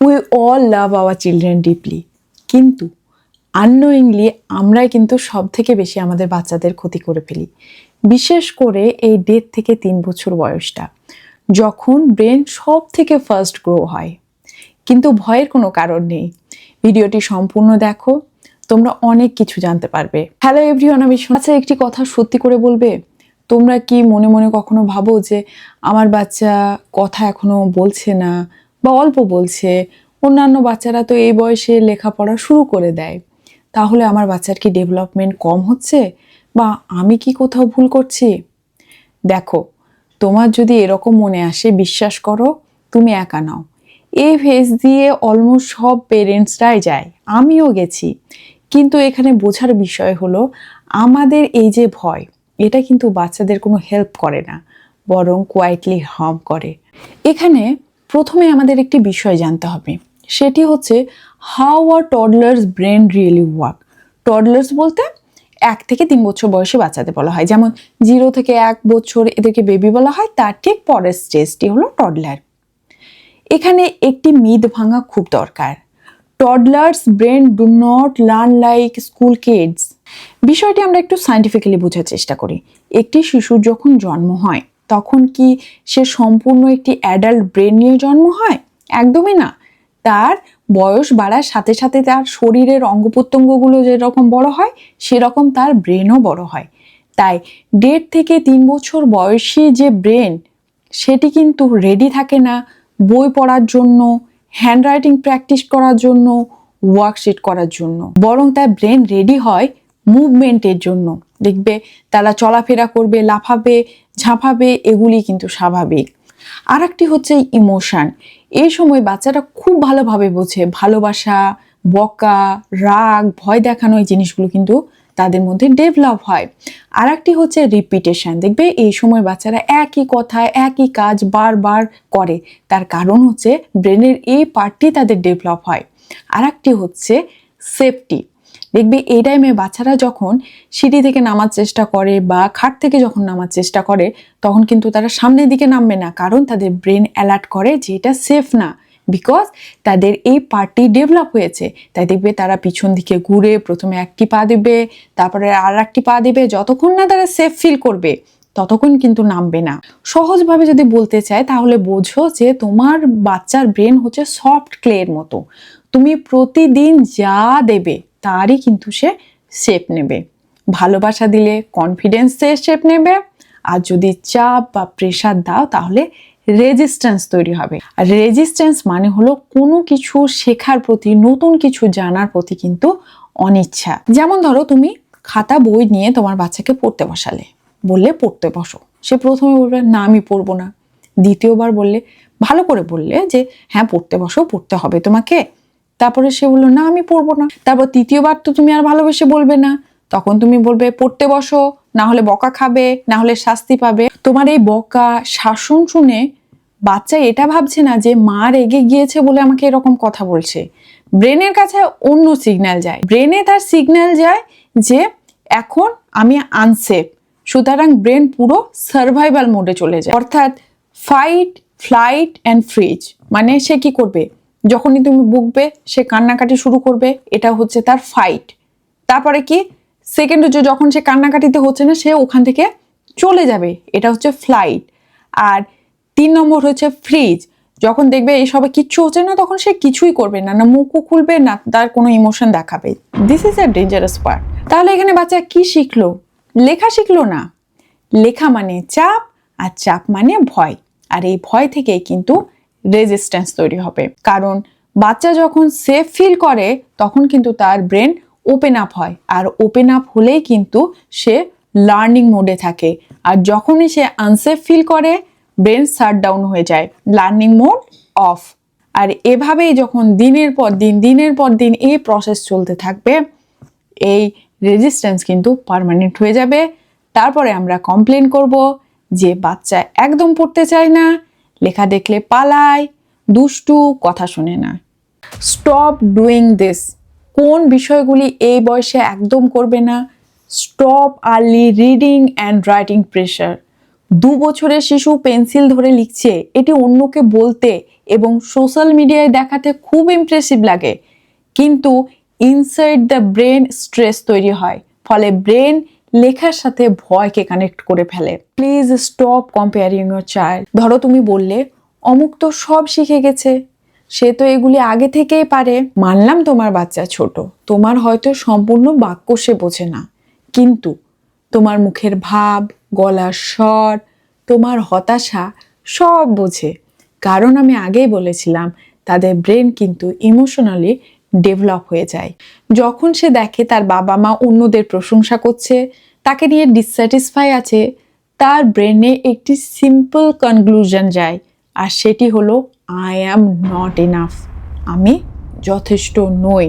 We all love our children deeply কিন্তু unknowingly আমরাই কিন্তু সব থেকে বেশি আমাদের বাচ্চাদের ক্ষতি করে ফেলি। বিশেষ করে এই দেড় থেকে তিন বছর বয়সটা, যখন ব্রেন সব থেকে ফার্স্ট গ্রো হয়। কিন্তু ভয়ের কোনো কারণ নেই। ভিডিওটি সম্পূর্ণ দেখো, তোমরা অনেক কিছু জানতে পারবে। হ্যালো এভরিওয়ান আমি আচ্ছা একটি কথা সত্যি করে বলবে? তোমরা কি মনে মনে কখনো ভাবো যে আমার বাচ্চা কথা এখনও বলছে না? বা অল্প বলছে, অন্যান্য বাচ্চারা তো এই বয়সে লেখাপড়া শুরু করে দেয়। তাহলে আমার বাচ্চার কি ডেভেলপমেন্ট কম হচ্ছে? বা আমি কি কোথাও ভুল করছি? দেখো, তোমার যদি এরকম মনে আসে, বিশ্বাস করো, তুমি একা নাও। এই ফেস দিয়ে অলমোস্ট সব পেরেন্টসরাই যায়। আমিও গেছি। কিন্তু এখানে বোঝার বিষয় হলো, আমাদের এই যে ভয়, এটা কিন্তু বাচ্চাদের কোনো হেল্প করে না, বরং কোয়াইটলি হার্ম করে। এখানে প্রথমে আমাদের একটি বিষয় জানতে হবে। সেটি হচ্ছে how are toddlers brain really work toddlers বলতে এক থেকে তিন বছর বয়সে বাচ্চাদের বলা হয়। যেমন জিরো থেকে এক বছর এদেরকে বেবি বলা হয়, তার ঠিক পরের স্টেজটি হলো টডলার এখানে একটি মিদ ভাঙা খুব দরকার। Toddlers brain do not learn like school kids বিষয়টি আমরা একটু সাইন্টিফিক্যালি বোঝার চেষ্টা করি। একটি শিশুর যখন জন্ম হয় তখন কি সে সম্পূর্ণ একটি অ্যাডাল্ট ব্রেন নিয়ে জন্ম হয়? একদমই না। তার বয়স বাড়ার সাথে সাথে তার শরীরের অঙ্গ প্রত্যঙ্গগুলো যেরকম বড় হয়, সেরকম তার ব্রেনও বড় হয়। তাই দেড় থেকে তিন বছর বয়সী যে ব্রেন সেটি কিন্তু রেডি থাকে না বই পড়ার জন্য হ্যান্ডরাইটিং প্র্যাকটিস করার জন্য ওয়ার্কশিট করার জন্য। বরং তার ব্রেন রেডি হয় মুভমেন্টের জন্য। দেখবে তারা চলাফেরা করবে, লাফাবে ঝাঁপাবে এগুলি কিন্তু স্বাভাবিক। আর একটি হচ্ছে ইমোশান। এই সময় বাচ্চারা খুব ভালোভাবে বোঝে। ভালোবাসা, বকা, রাগ, ভয় দেখানো এই জিনিসগুলো কিন্তু তাদের মধ্যে ডেভেলপ হয়। আর একটি হচ্ছে রিপিটেশন দেখবে এই সময় বাচ্চারা একই কথা একই কাজ বারবার করে। তার কারণ হচ্ছে ব্রেনের এই পার্টটি তাদের ডেভেলপ হয়। আর একটি হচ্ছে সেফটি দেখবে এই টাইমে বাচ্চারা যখন সিঁড়ি থেকে নামার চেষ্টা করে বা খাট থেকে যখন নামার চেষ্টা করে, তখন কিন্তু তারা সামনের দিকে নামবে না। কারণ তাদের ব্রেন অ্যালার্ট করে যে এটা সেফ না। বিকজ তাদের এই পার্টি ডেভেলপ হয়েছে। তাই দেখবে তারা পিছন দিকে ঘুরে প্রথমে একটি পা দেবে, তারপরে আর একটি পা দেবে। যতক্ষণ না তারা সেফ ফিল করবে, ততক্ষণ কিন্তু নামবে না। সহজভাবে যদি বলতে চাই তাহলে বোঝো যে তোমার বাচ্চার ব্রেন হচ্ছে সফট ক্লের মতো। তুমি প্রতিদিন যা দেবে তারই কিন্তু সে শেপ নেবে। ভালোবাসা দিলে কনফিডেন্সে শেপ নেবে। আর যদি চাপ বা প্রেশার দাও, তাহলে রেজিস্ট্যান্স তৈরি হবে। আর রেজিস্ট্যান্স মানে হলো কোনো কিছু শেখার প্রতি, নতুন কিছু জানার প্রতি কিন্তু অনিচ্ছা। যেমন ধরো, তুমি খাতা বই নিয়ে তোমার বাচ্চাকে পড়তে বসালে। বললে, পড়তে বসো। সে প্রথমে বলবে, না, আমি পড়ব না। দ্বিতীয়বার বললে, ভালো করে বললে যে হ্যাঁ পড়তে বসো, পড়তে হবে তোমাকে। তারপরে সে বলল, না, আমি পড়ব না। তারপর তৃতীয়বার তো তুমি আর ভালোবেসে বলবে না। তখন তুমি বলবে, পড়তে বসো, না হলে বকা খাবে, না হলে শাস্তি পাবে। তোমার এই বকা শাসন শুনে বাচ্চা এটা ভাবছে না যে মা রেগে গিয়েছে বলে আমাকে এরকম কথা বলছে। ব্রেনের কাছে অন্য সিগন্যাল যায়। ব্রেনে তার সিগন্যাল যায় যে এখন আমি আনসেফ সুতরাং ব্রেন পুরো সার্ভাইভাল মোডে চলে যায়। অর্থাৎ ফাইট ফ্লাইট অ্যান্ড ফ্রিজ মানে সে কি করবে? যখনই তুমি বুকবে, সে কান্নাকাটি শুরু করবে, এটা হচ্ছে তার ফাইট তারপরে কি? সেকেন্ড হচ্ছে যখন সে কান্নাকাটিতে হচ্ছে না, সে ওখান থেকে চলে যাবে, এটা হচ্ছে ফ্লাইট আর তিন নম্বর হচ্ছে ফ্রিজ যখন দেখবে এইসবে কিচ্ছু হচ্ছে না, তখন সে কিছুই করবে না না মুখও খুলবে, না তার কোনো ইমোশন দেখাবে। This is a dangerous part তাহলে এখানে বাচ্চা কি শিখলো? লেখা শিখলো না। লেখা মানে চাপ, আর চাপ মানে ভয়। আর এই ভয় থেকেই কিন্তু রেজিস্ট্যান্স তৈরি হবে। কারণ বাচ্চা যখন সেফ ফিল করে, তখন কিন্তু তার ব্রেন ওপেন আপ হয়। আর ওপেন আপ হলেই কিন্তু সে লার্নিং মোডে থাকে। আর যখনই সে আনসেফ ফিল করে ব্রেন শাট ডাউন হয়ে যায়। লার্নিং মোড অফ আর এভাবেই যখন দিনের পর দিন, দিনের পর দিন এই প্রসেস চলতে থাকবে, এই রেজিস্ট্যান্স কিন্তু পার্মানেন্ট হয়ে যাবে। তারপরে আমরা কমপ্লেন করব যে বাচ্চা একদম পড়তে চায় না লেখা দেখলে পালায় দুষ্টু, কথা শুনে না। স্টপ ডুইং দিস কোন বিষয়গুলি এই বয়সে একদম করবে না? Stop early reading and writing pressure দু বছরের শিশু পেন্সিল ধরে লিখছে, এটি অন্যকে বলতে এবং সোশ্যাল মিডিয়ায় দেখাতে খুব ইমপ্রেসিভ লাগে। কিন্তু ইনসাইড দ্য ব্রেন স্ট্রেস তৈরি হয়, ফলে ব্রেন লেখার সাথে ভয়কে কানেক্ট করে ফেলে। Please stop comparing your child ধরো তুমি বললে, অমুক তো সব শিখে গেছে। সে তো এগুলি আগে থেকেই পারে। মানলাম তোমার বাচ্চা ছোট। তোমার হয়তো সম্পূর্ণ বাক্য সে বোঝে না। কিন্তু তোমার মুখের ভাব, গলার স্বর, তোমার হতাশা সব বোঝে। কারণ আমি আগেই বলেছিলাম, তাদের ব্রেন কিন্তু ইমোশনালি ডেভেলপ হয়ে যায়। যখন সে দেখে তার বাবা মা অন্যদের প্রশংসা করছে, তাকে নিয়ে ডিসস্যাটিসফাই আছে, তার ব্রেনে একটি সিম্পল কনক্লুশন যায়, আর সেটি হলো আই অ্যাম নট এনাফ আমি যথেষ্ট নই।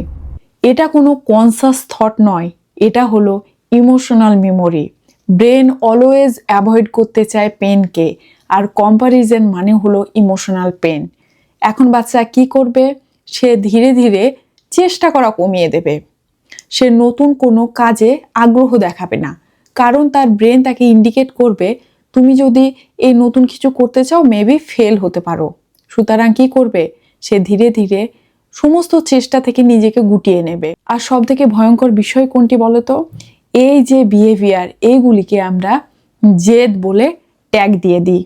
এটা কোনো কনসাস থট নয়, এটা হলো emotional memory brain always avoid করতে চায় পেনকে আর কম্প্যারিজন মানে হলো ইমোশনাল পেন এখন বাচ্চা কি করবে? সে ধীরে ধীরে চেষ্টা করা কমিয়ে দেবে। সে নতুন কোনো কাজে আগ্রহ দেখাবে না। কারণ তার ব্রেন তাকে ইন্ডিকেট করবে, তুমি যদি এই নতুন কিছু করতে চাও, মেবি ফেল হতে পারো। সুতরাং কি করবে? সে ধীরে ধীরে সমস্ত চেষ্টা থেকে নিজেকে গুটিয়ে নেবে। আর সব থেকে ভয়ঙ্কর বিষয় কোনটি বলতো? এই যে বিহেভিয়ার এইগুলিকে আমরা জেদ বলে ট্যাগ দিয়ে দিই।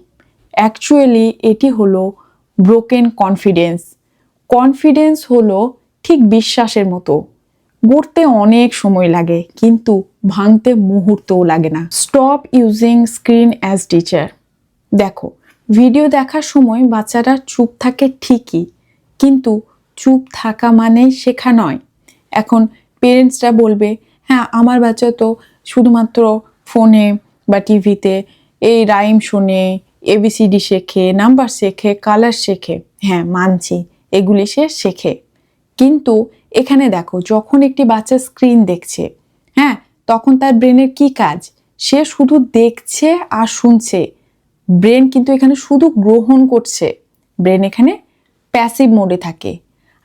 অ্যাকচুয়ালি এটি হলো ব্রোকেন কনফিডেন্স কনফিডেন্স হলো ঠিক বিশ্বাসের মতো। গড়তে অনেক সময় লাগে, কিন্তু ভাঙতে মুহূর্তও লাগে না। Stop using screen as teacher দেখো ভিডিও দেখার সময় বাচ্চারা চুপ থাকে ঠিকই, কিন্তু চুপ থাকা মানেই শেখা নয়। এখন পেরেন্টসরা বলবে হ্যাঁ আমার বাচ্চা তো শুধুমাত্র ফোনে বা টিভিতে এই রাইম শোনে এবিসিডি শেখে নাম্বার শেখে কালার শেখে। হ্যাঁ মানছি, এগুলি সে শেখে। কিন্তু এখানে দেখো, যখন একটি বাচ্চা স্ক্রিন দেখছে হ্যাঁ তখন তার ব্রেনের কি কাজ? সে শুধু দেখছে আর শুনছে। ব্রেন কিন্তু এখানে শুধু গ্রহণ করছে। ব্রেন এখানে প্যাসিভ মোডে থাকে।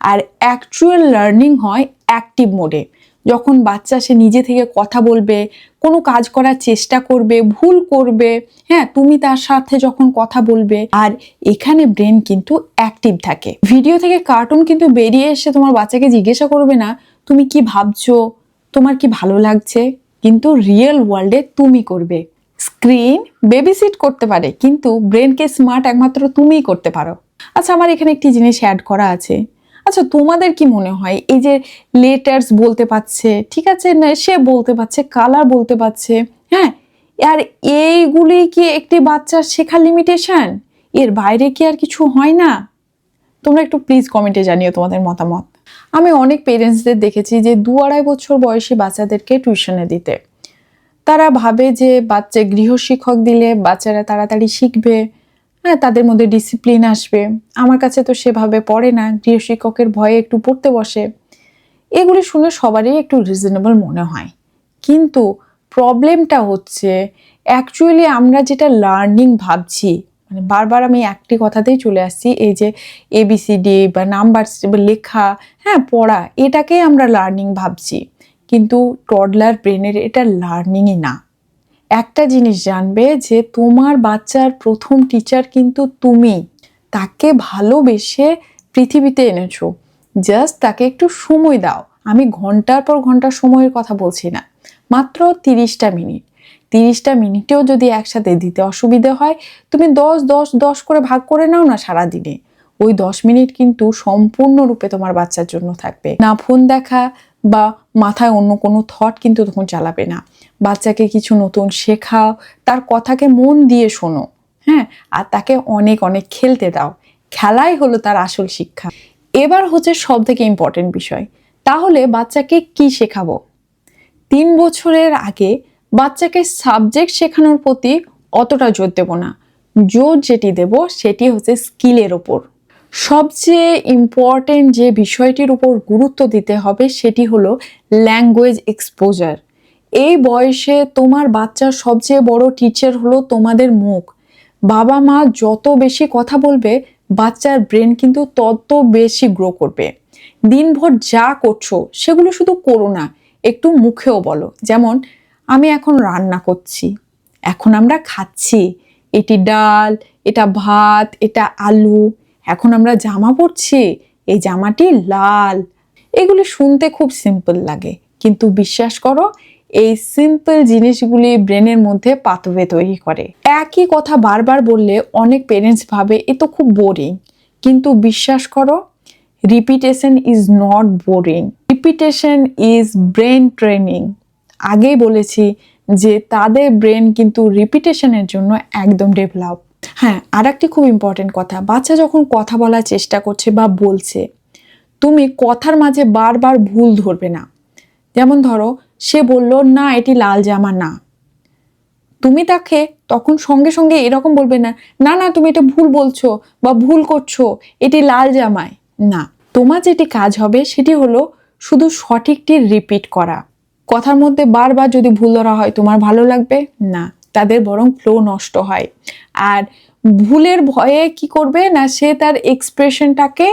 আর অ্যাকচুয়াল লার্নিং হয় অ্যাক্টিভ মোডে যখন বাচ্চা সে নিজে থেকে কথা বলবে, কোনো কাজ করার চেষ্টা করবে, ভুল করবে হ্যাঁ তুমি তার সাথে যখন কথা বলবে, আর এখানে ব্রেন কিন্তু অ্যাক্টিভ থাকে। ভিডিও থেকে কার্টুন কিন্তু বেরিয়ে এসে তোমার বাচ্চাকে জিজ্ঞাসা করবে না, তুমি কি ভাবছ? তোমার কি ভালো লাগছে? কিন্তু রিয়েল ওয়ার্ল্ডে তুমি করবে। স্ক্রিন বেবিসিট করতে পারে, কিন্তু ব্রেনকে স্মার্ট একমাত্র তুমিই করতে পারো। আচ্ছা আমার এখানে একটি জিনিস অ্যাড করা আছে। আচ্ছা তোমাদের কি মনে হয়? এই যে লেটার্স বলতে পারছে, ঠিক আছে? না, সে বলতে পারছে কালার বলতে পারছে হ্যাঁ? আর এইগুলি কি একটি বাচ্চার শেখার লিমিটেশন এর বাইরে কি আর কিছু হয় না? তোমরা একটু প্লিজ কমেন্টে জানিও তোমাদের মতামত। আমি অনেক পেরেন্টসদের দেখেছি যে দু আড়াই বছর বয়সী বাচ্চাদেরকে টিউশনে দিতে। তারা ভাবে যে বাচ্চা গৃহশিক্ষক দিলে বাচ্চারা তাড়াতাড়ি শিখবে। হ্যাঁ তাদের মধ্যে ডিসিপ্লিন আসবে। আমার কাছে তো সেভাবে পড়ে না গৃহশিক্ষকের ভয়ে একটু পড়তে বসে। এগুলি শুনে সবারই একটু রিজনেবল মনে হয়। কিন্তু প্রবলেমটা হচ্ছে অ্যাকচুয়ালি আমরা যেটা লার্নিং ভাবছি মানে বারবার আমি একটি কথাতেই চলে আসছি, এই যে এবিসিডি বা নাম্বার লেখা হ্যাঁ পড়া, এটাকেই আমরা লার্নিং ভাবছি। কিন্তু টডলার ব্রেনের এটা লার্নিংই না। একটা জিনিস জানবে যে তোমার বাচ্চার প্রথম টিচার কিন্তু তুমি। তাকে ভালোবেসে পৃথিবীতে এনেছো। জাস্ট তাকে একটু সময় দাও। আমি ঘণ্টার পর ঘণ্টা সময়ের কথা বলছি না। মাত্র তিরিশটা মিনিট। তিরিশটা মিনিটেও যদি একসাথে দিতে অসুবিধে হয়, তুমি দশ দশ দশ করে ভাগ করে নাও না সারাদিনে। ওই দশ মিনিট কিন্তু সম্পূর্ণরূপে তোমার বাচ্চার জন্য থাকবে। না ফোন দেখা বা মাথায় অন্য কোনো থট কিন্তু তখন চালাবে না। বাচ্চাকে কিছু নতুন শেখাও, তার কথাকে মন দিয়ে শোনো হ্যাঁ? আর তাকে অনেক অনেক খেলতে দাও। খেলাই হলো তার আসল শিক্ষা। এবার হচ্ছে সব থেকে ইম্পর্টেন্ট বিষয়। তাহলে বাচ্চাকে কি শেখাবো? তিন বছরের আগে বাচ্চাকে সাবজেক্ট শেখানোর প্রতি অতটা জোর দেব না। জোর যেটি দেব সেটি হচ্ছে স্কিলের ওপর। সবচেয়ে ইম্পর্টেন্ট যে বিষয়টির উপর গুরুত্ব দিতে হবে সেটি হলো ল্যাঙ্গুয়েজ এক্সপোজার এই বয়সে তোমার বাচ্চার সবচেয়ে বড় টিচার হলো তোমাদের মুখ। বাবা মা যত বেশি কথা বলবে, বাচ্চার ব্রেন কিন্তু তত বেশি গ্রো করবে। দিনভর যা করছ, সেগুলো শুধু করো না, একটু মুখেও বলো। যেমন, আমি এখন রান্না করছি, এখন আমরা খাচ্ছি। এটি ডাল, এটা ভাত, এটা আলু এখন আমরা জামা পরছি, এই জামাটি লাল। এগুলি শুনতে খুব সিম্পল লাগে। কিন্তু বিশ্বাস করো, এই সিম্পল জিনিসগুলি ব্রেনের মধ্যে পাতবে তৈরি করে। একই কথা বারবার বললে অনেক পেরেন্টস ভাবে, এ তো খুব বোরিং কিন্তু বিশ্বাস করো repetition is not boring repetition is brain training আগেই বলেছি যে তাদের ব্রেন কিন্তু রিপিটেশনের জন্য একদম ডেভেলপ হ্যাঁ আর একটি খুব ইম্পর্টেন্ট কথা। বাচ্চা যখন কথা বলার চেষ্টা করছে বা বলছে, তুমি কথার মাঝে বারবার ভুল ধরবে না। যেমন ধরো, সে বলল, না, এটি লাল জামা না। তুমি তাকে তখন সঙ্গে সঙ্গে এরকম বলবে না না না, তুমি এটা ভুল বলছো বা ভুল করছ, এটি লাল জামায়। না, তোমার যেটি কাজ হবে সেটি হলো শুধু সঠিকটি রিপিট করা। কথার মধ্যে বারবার যদি ভুল ধরা হয়, তোমার ভালো লাগবে? না। তাদের বরং ফ্লো নষ্ট হয়। আর ভুলের ভয়ে কি করবে না সে তার এক্সপ্রেশনটাকে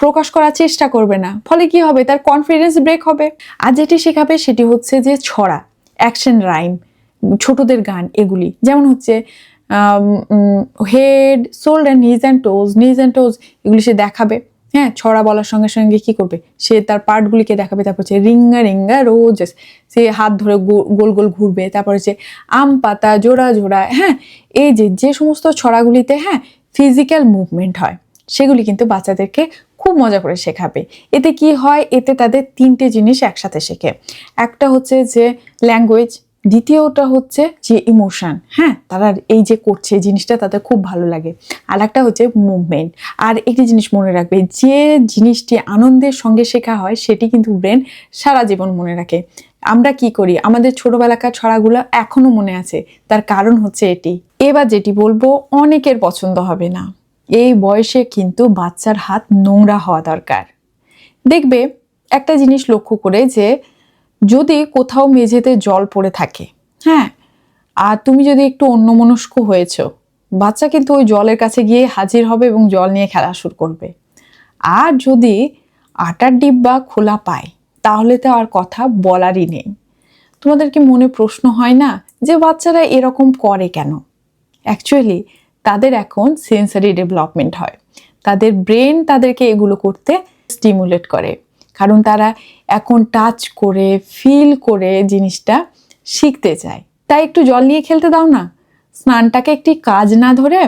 প্রকাশ করার চেষ্টা করবে না। ফলে কি হবে? তার কনফিডেন্স ব্রেক হবে। আর যেটি শেখাবে সেটি হচ্ছে যে ছড়া অ্যাকশন রাইম ছোটদের গান এগুলি। যেমন হচ্ছে head shoulders and knees and toes knees and toes এগুলি সে দেখাবে। হ্যাঁ ছড়া বলার সঙ্গে সঙ্গে কি করবে? সে তার পার্টগুলিকে দেখাবে, তারপর হচ্ছে রিঙ্গা রিঙ্গা রোজ সে হাত ধরে গোল গোল ঘুরবে, তারপর হচ্ছে আম পাতা, জোড়া জোড়া হ্যাঁ এই যে যে সমস্ত ছড়াগুলিতে হ্যাঁ ফিজিক্যাল মুভমেন্ট হয়, সেগুলি কিন্তু বাচ্চাদেরকে খুব মজা করে শেখাবে। এতে কি হয়? এতে তাদের তিনটে জিনিস একসাথে শেখে। একটা হচ্ছে যে ল্যাঙ্গুয়েজ দ্বিতীয়টা হচ্ছে যে ইমোশন হ্যাঁ? তারা এই যে করছে জিনিসটা তাদের খুব ভালো লাগে। আর একটা হচ্ছে মুভমেন্ট আর একটি জিনিস মনে রাখবে, যে জিনিসটি আনন্দের সঙ্গে শেখা হয়, সেটি কিন্তু ব্রেন সারা জীবন মনে রাখে। আমরা কি করি? আমাদের ছোটবেলাকার ছড়াগুলো এখনও মনে আছে। তার কারণ হচ্ছে এটি। এবার যেটি বলব, অনেকের পছন্দ হবে না। এই বয়সে কিন্তু বাচ্চার হাত নোংরা হওয়া দরকার। দেখবে, একটা জিনিস লক্ষ্য করে যে যদি কোথাও মেঝেতে জল পড়ে থাকে। হ্যাঁ। আর তুমি যদি একটু অন্যমনস্ক হয়েছো বাচ্চা কিন্তু ওই জলের কাছে গিয়ে হাজির হবে এবং জল নিয়ে খেলা শুরু করবে। আর যদি আটার ডিব্বা খোলা পায় তাহলে তো আর কথা বলারই নেই। তোমাদের কি মনে প্রশ্ন হয় না যে বাচ্চারা এরকম করে কেন? অ্যাকচুয়ালি তাদের এখন সেন্সারি ডেভেলপমেন্ট হয়। তাদের ব্রেন তাদেরকে এগুলো করতে স্টিমুলেট করে। কারণ তারা এখন টাচ করে ফিল করে জিনিসটা শিখতে চায়। তাই একটু জল নিয়ে খেলতে দাও না। স্নানটাকে একটি কাজ না ধরে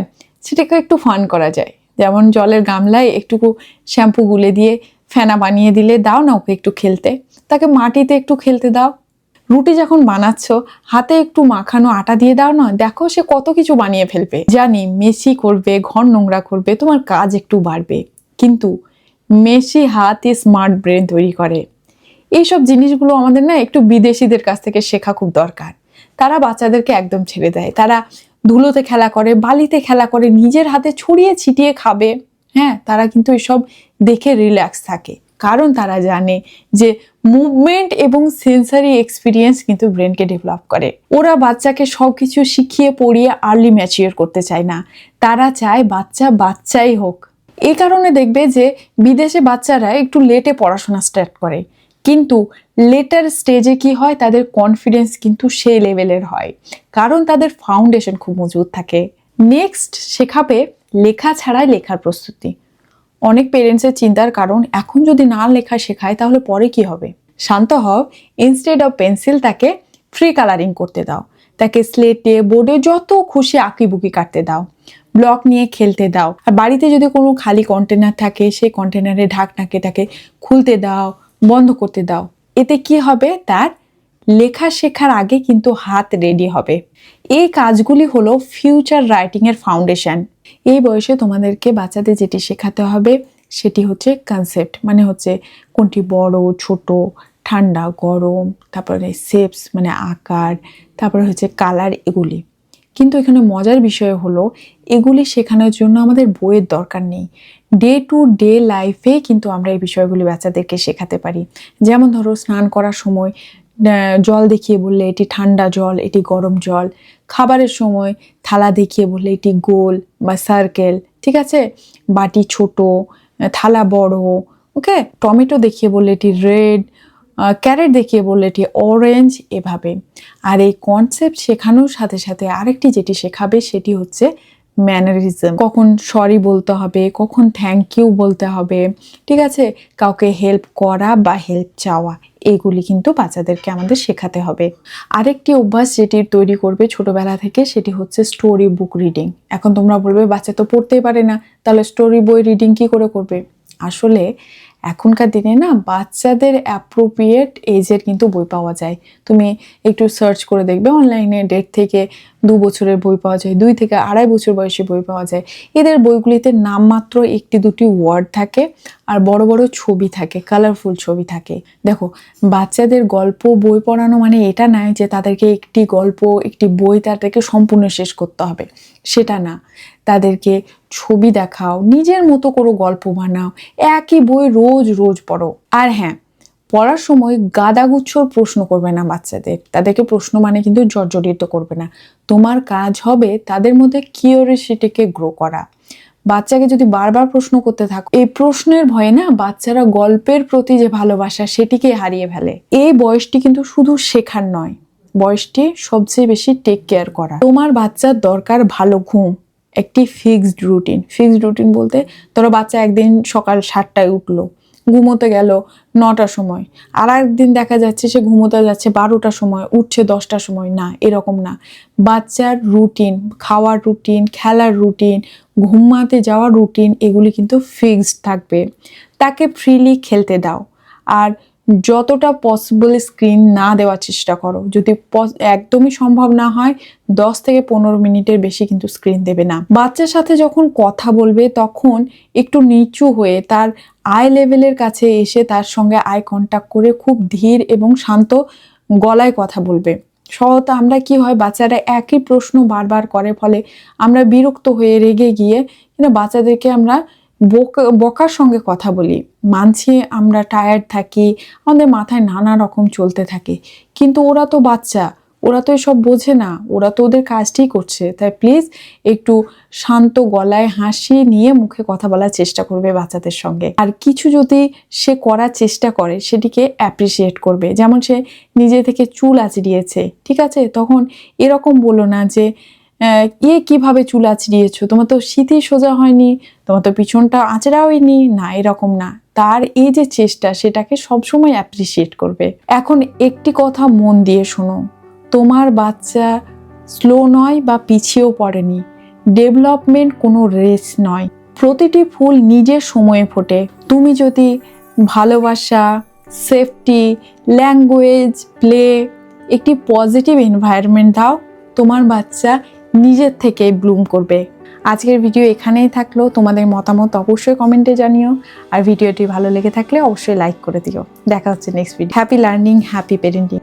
সেটাকে একটু ফান করা যায়। যেমন জলের গামলায় একটুকু শ্যাম্পু গুলে দিয়ে ফেনা বানিয়ে দিলে দাও না ওকে একটু খেলতে। তাকে মাটিতে একটু খেলতে দাও। রুটি যখন বানাচ্ছ, হাতে একটু মাখানো আটা দিয়ে দাও না, দেখো সে কত কিছু বানিয়ে ফেলবে। জানি মেসি করবে, ঘর নোংরা করবে, তোমার কাজ একটু বাড়বে। কিন্তু মেসি হাতে স্মার্ট ব্রেন তৈরি করে। এইসব জিনিসগুলো আমাদের না একটু বিদেশিদের কাছ থেকে শেখা খুব দরকার। তারা বাচ্চাদেরকে একদম ছেড়ে দেয়। তারা ধুলোতে খেলা করে, বালিতে খেলা করে, নিজের হাতে ছড়িয়ে ছিটিয়ে খাবে। হ্যাঁ তারা কিন্তু এসব দেখে রিল্যাক্স থাকে। কারণ তারা জানে যে মুভমেন্ট এবং সেন্সারি এক্সপিরিয়েন্স কিন্তু ব্রেনকে ডেভেলপ করে। ওরা বাচ্চাকে সব কিছু শিখিয়ে, পড়িয়ে আর্লি ম্যাচিওর করতে চায় না। তারা চায় বাচ্চা বাচ্চাই হোক। এই কারণে দেখবে যে বিদেশে বাচ্চারা একটু লেটে পড়াশোনা স্টার্ট করে। কিন্তু লেটার স্টেজে কি হয়? তাদের কনফিডেন্স কিন্তু সেই লেভেলের হয়। কারণ তাদের ফাউন্ডেশন খুব মজবুত থাকে। নেক্সট শেখাবে লেখা ছাড়াই লেখার প্রস্তুতি। অনেক পেরেন্টসের চিন্তার কারণ, এখন যদি না লেখা শেখায় তাহলে পরে কি হবে? শান্ত হও। ইনস্টেড অফ পেন্সিল তাকে ফ্রি কালারিং করতে দাও। তাকে স্লেটে বোর্ডে যত খুশি আঁকিবুকি কাটতে দাও। ব্লক নিয়ে খেলতে দাও। আর বাড়িতে যদি কোনো খালি কন্টেনার থাকে, সেই কন্টেনারে ঢাকনাকে তাকে খুলতে দাও, বন্ধ করতে দাও। এতে কি হবে? তার লেখা শেখার আগে কিন্তু হাত রেডি হবে। এই কাজগুলি হলো ফিউচার রাইটিং এর ফাউন্ডেশন এই বয়সে তোমাদেরকে বাচ্চাদের যেটি শেখাতে হবে, সেটি হচ্ছে কনসেপ্ট মানে হচ্ছে কোনটি বড়, ছোট, ঠান্ডা, গরম, তারপরে শেপস মানে আকার, তারপরে হচ্ছে কালার এগুলি। কিন্তু এখানে মজার বিষয় হলো, এগুলি শেখানোর জন্য আমাদের বইয়ের দরকার নেই। ডে টু ডে লাইফে কিন্তু আমরা এই বিষয়গুলি বাচ্চাদেরকে শেখাতে পারি। যেমন ধরো, স্নান করার সময় জল দেখিয়ে বললে এটি ঠান্ডা জল, এটি গরম জল। খাবারের সময় থালা দেখিয়ে বললে এটি গোল বা সার্কেল ঠিক আছে? বাটি ছোট থালা বড় ওকে টমেটো দেখিয়ে বললে এটি রেড ক্যারেট দেখিয়ে বললে, এটি অরেঞ্জ এভাবে। আর এই কনসেপ্ট শেখানোর সাথে সাথে আরেকটি যেটি শেখাবে সেটি হচ্ছে ম্যানারিজম কখন সরি বলতে হবে, কখন থ্যাংক ইউ বলতে হবে, ঠিক আছে? কাউকে হেল্প করা বা হেল্প চাওয়া, এগুলি কিন্তু বাচ্চাদেরকে আমাদের শেখাতে হবে। আরেকটি অভ্যাস যেটি তৈরি করবে ছোটবেলা থেকে সেটি হচ্ছে স্টোরি বুক রিডিং এখন তোমরা বলবে, বাচ্চা তো পড়তেই পারে না, তাহলে স্টোরি বই রিডিং কি করে করবে? আসলে এখনকার দিনে না বাচ্চাদের অ্যাপ্রোপ্রিয়েট এজের কিন্তু বই পাওয়া যায়। তুমি একটু সার্চ করে দেখবে অনলাইনে দেড় থেকে দু বছরের বই পাওয়া যায়, দুই থেকে আড়াই বছর বয়সী বই পাওয়া যায়। এদের বইগুলিতে নামমাত্র একটি দুটি ওয়ার্ড থাকে আর বড় বড় ছবি থাকে কালারফুল ছবি থাকে। দেখো, বাচ্চাদের গল্প, বই পড়ানো মানে এটা নয় যে তাদেরকে একটি গল্প, একটি বই তাদেরকে সম্পূর্ণ শেষ করতে হবে। সেটা না। তাদেরকে ছবি দেখাও, নিজের মতো করে গল্প বানাও। একই বই রোজ রোজ রোজ পড়ো। আর হ্যাঁ পড়ার সময় গাদাগুচ্ছর প্রশ্ন করবে না বাচ্চাদের। তাদেরকে প্রশ্ন মানে কিন্তু জর্জরিত করবে না। তোমার কাজ হবে তাদের মধ্যে কিউরিয়াসিটিকে গ্রো করা। বাচ্চাকে যদি বারবার প্রশ্ন করতে থাকো, এই প্রশ্নের ভয়ে না বাচ্চারা গল্পের প্রতি যে ভালোবাসা সেটিকে হারিয়ে ফেলে। এই বয়সটি কিন্তু শুধু শেখার নয়, বয়সটি সবচেয়ে বেশি টেক কেয়ার করা। তোমার বাচ্চার দরকার ভালো ঘুম, একটি ফিক্সড রুটিন ফিক্সড রুটিন বলতে ধরো বাচ্চা একদিন সকাল সাতটায় উঠল ঘুমোতে গেল নটার সময়। আর একদিন দেখা যাচ্ছে সে ঘুমোতে যাচ্ছে বারোটার সময়, উঠছে দশটার সময়। না, এরকম না। বাচ্চার রুটিন খাওয়ার রুটিন খেলার রুটিন ঘুমাতে যাওয়ার রুটিন এগুলি কিন্তু ফিক্সড থাকবে। তাকে ফ্রিলি খেলতে দাও। আর যতটা পসিবল স্ক্রিন না দেওয়ার চেষ্টা করো। যদি একদমই সম্ভব না হয়, দশ থেকে পনেরো মিনিটের বেশি কিন্তু স্ক্রিন দেবে না। বাচ্চার সাথে যখন কথা বলবে, তখন একটু নিচু হয়ে তার আই লেভেলের কাছে এসে তার সঙ্গে আই কন্ট্যাক্ট করে খুব ধীর এবং শান্ত গলায় কথা বলবে। সহত আমরা কি হয়, বাচ্চারা একই প্রশ্ন বারবার করে, ফলে আমরা বিরক্ত হয়ে রেগে গিয়ে বাচ্চাদেরকে আমরা বোকা, বকার সঙ্গে কথা বলি। মানছি আমরা টায়ার্ড থাকি, আমাদের মাথায় নানা রকম চলতে থাকে। কিন্তু ওরা তো বাচ্চা, ওরা তো এসব বোঝে না, ওরা তো ওদের কাজটি করছে। তাই প্লিজ একটু শান্ত গলায় হাসি নিয়ে মুখে কথা বলার চেষ্টা করবে বাচ্চাদের সঙ্গে। আর কিছু যদি সে করার চেষ্টা করে, সেটিকে অ্যাপ্রিসিয়েট করবে। যেমন সে নিজে থেকে চুল আঁচড়িয়েছে, ঠিক আছে? তখন এরকম বলো না যে ইয়ে কীভাবে চুল আঁচড়িয়েছো তোমার তো শীতই সোজা হয়নি, তোমার তো পিছনটা আঁচড়া হয়নি না, এরকম না। তার এই যে চেষ্টা, সেটাকে সবসময় অ্যাপ্রিসিয়েট করবে। এখন একটি কথা মন দিয়ে শোনো। তোমার বাচ্চা স্লো নয় বা পিছিয়েও পড়েনি। ডেভেলপমেন্ট কোনো রেস নয়। প্রতিটি ফুল নিজের সময়ে ফোটে। তুমি যদি ভালোবাসা সেফটি ল্যাঙ্গুয়েজ প্লে একটি পজিটিভ এনভায়রনমেন্ট দাও, তোমার বাচ্চা নিজের থেকে ব্লুম করবে। আজকের ভিডিও এখানেই থাকল। তোমাদের মতামত অবশ্যই কমেন্টে জানিও। আর ভিডিওটি ভালো লেগে থাকলে অবশ্যই লাইক করে দিও। দেখা হচ্ছে next video happy learning happy parenting